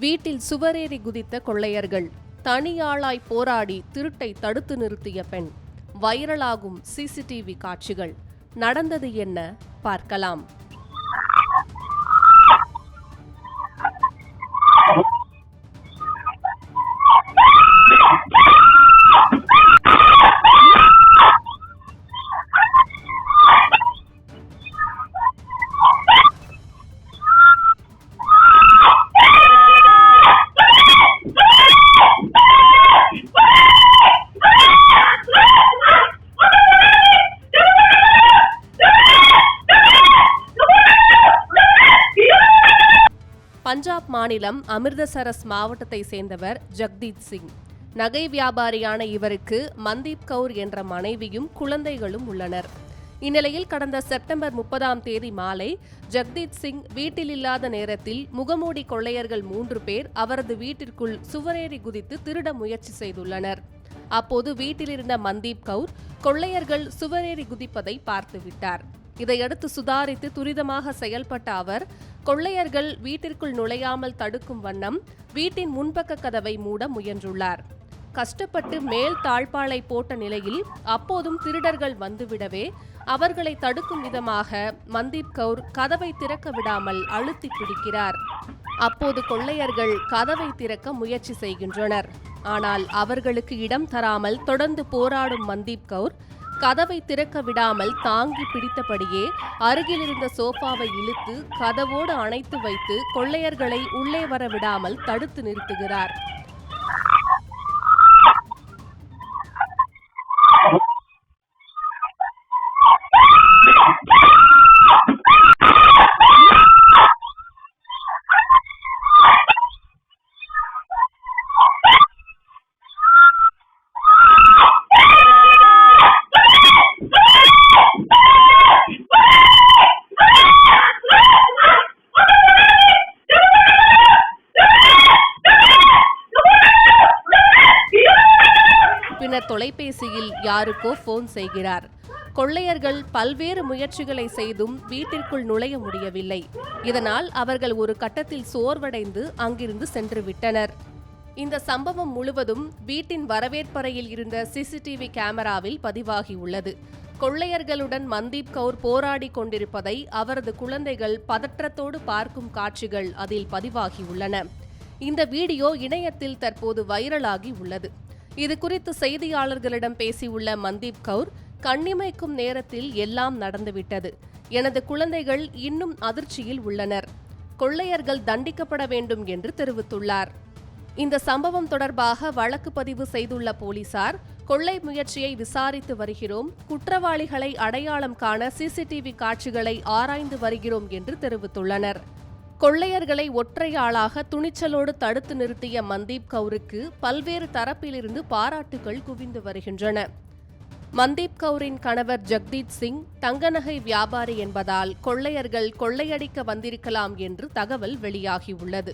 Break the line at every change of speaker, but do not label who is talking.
வீட்டில் சுவரேறி குதித்த கொள்ளையர்கள். தனியாளாய் போராடி திருட்டை தடுத்து நிறுத்திய பெண். வைரலாகும் சிசிடிவி காட்சிகள். நடந்தது என்ன? பார்க்கலாம். பஞ்சாப் மாநிலம் அமிர்தசரஸ் மாவட்டத்தை சேர்ந்தவர் ஜக்தீத் சிங். நகை வியாபாரியான இவருக்கு மந்தீப் கவுர் என்ற மனைவியும் குழந்தைகளும் உள்ளனர். இந்நிலையில் கடந்த செப்டம்பர் முப்பதாம் தேதி மாலை ஜக்தீத் சிங் வீட்டில் இல்லாத நேரத்தில் முகமூடி கொள்ளையர்கள் மூன்று பேர் அவரது வீட்டிற்குள் சுவரேறி குதித்து திருட முயற்சி செய்துள்ளனர். அப்போது வீட்டிலிருந்த மந்தீப் கவுர் கொள்ளையர்கள் சுவரேறி குதிப்பதை பார்த்துவிட்டார். இதையடுத்து சுதாரித்து துரிதமாக செயல்பட்ட அவர் கொள்ளையர்கள் வீட்டிற்குள் நுழையாமல் தடுக்கும் வண்ணம் வீட்டின் முன்பக்க கதவை மூட முயன்றுள்ளார். கஷ்டப்பட்டு மேல் தாழ்பாளை போட்ட நிலையில் அப்போதும் திருடர்கள் வந்துவிடவே அவர்களை தடுக்கும் விதமாக மந்தீப் கவுர் கதவை திறக்க விடாமல் அழுத்தி பிடிக்கிறார். அப்போது கொள்ளையர்கள் கதவை திறக்க முயற்சி செய்கின்றனர். ஆனால் அவர்களுக்கு இடம் தராமல் தொடர்ந்து போராடும் மந்தீப் கவுர் கதவை திறக்க விடாமல் தாங்கி பிடித்தபடியே அருகில் இருந்த சோஃபாவை இழுத்து கதவோடு அணைத்து வைத்து கொள்ளையர்களை உள்ளே வர விடாமல் தடுத்து நிறுத்துகிறார். தொலைபேசியில் யாருக்கோ போன் செய்கிறார். கொள்ளையர்கள் பல்வேறு முயற்சிகளை செய்தும் வீட்டிற்குள் நுழைய முடியவில்லை. இதனால் அவர்கள் ஒரு கட்டத்தில் சோர்வடைந்து அங்கிருந்து சென்று விட்டனர் இந்த சம்பவம் முழுவதும் வீட்டின் வரவேற்பறையில் இருந்த சிசிடிவி கேமராவில் பதிவாகியுள்ளது கொள்ளையர்களுடன் மந்தீப் கவுர் போராடி கொண்டிருப்பதை அவரது குழந்தைகள் பதற்றத்தோடு பார்க்கும் காட்சிகள் அதில் பதிவாகியுள்ளன இந்த வீடியோ இணையத்தில் தற்போது வைரலாகி உள்ளது. இது குறித்து செய்தியாளர்களிடம் பேசியுள்ள மந்தீப் கவுர் கண்ணிமைக்கும் நேரத்தில் எல்லாம் நடந்துவிட்டது. எனது குழந்தைகள் இன்னும் அதிர்ச்சியில் உள்ளனர். கொள்ளையர்கள் தண்டிக்கப்பட வேண்டும் என்று தெரிவித்துள்ளார். இந்த சம்பவம் தொடர்பாக வழக்கு பதிவு செய்துள்ள போலீசார் கொள்ளை முயற்சியை விசாரித்து வருகிறோம் குற்றவாளிகளை அடையாளம் காண சிசிடிவி காட்சிகளை ஆராய்ந்து வருகிறோம் என்று தெரிவித்துள்ளனர். கொள்ளையர்களை ஒற்றையாளாக துணிச்சலோடு தடுத்து நிறுத்திய மந்தீப் கவுருக்கு பல்வேறு தரப்பிலிருந்து பாராட்டுகள் குவிந்து வருகின்றன. மந்தீப் கவுரின் கணவர் ஜக்தீத் சிங் தங்கநகை வியாபாரி என்பதால் கொள்ளையர்கள் கொள்ளையடிக்க வந்திருக்கலாம் என்று தகவல் வெளியாகியுள்ளது.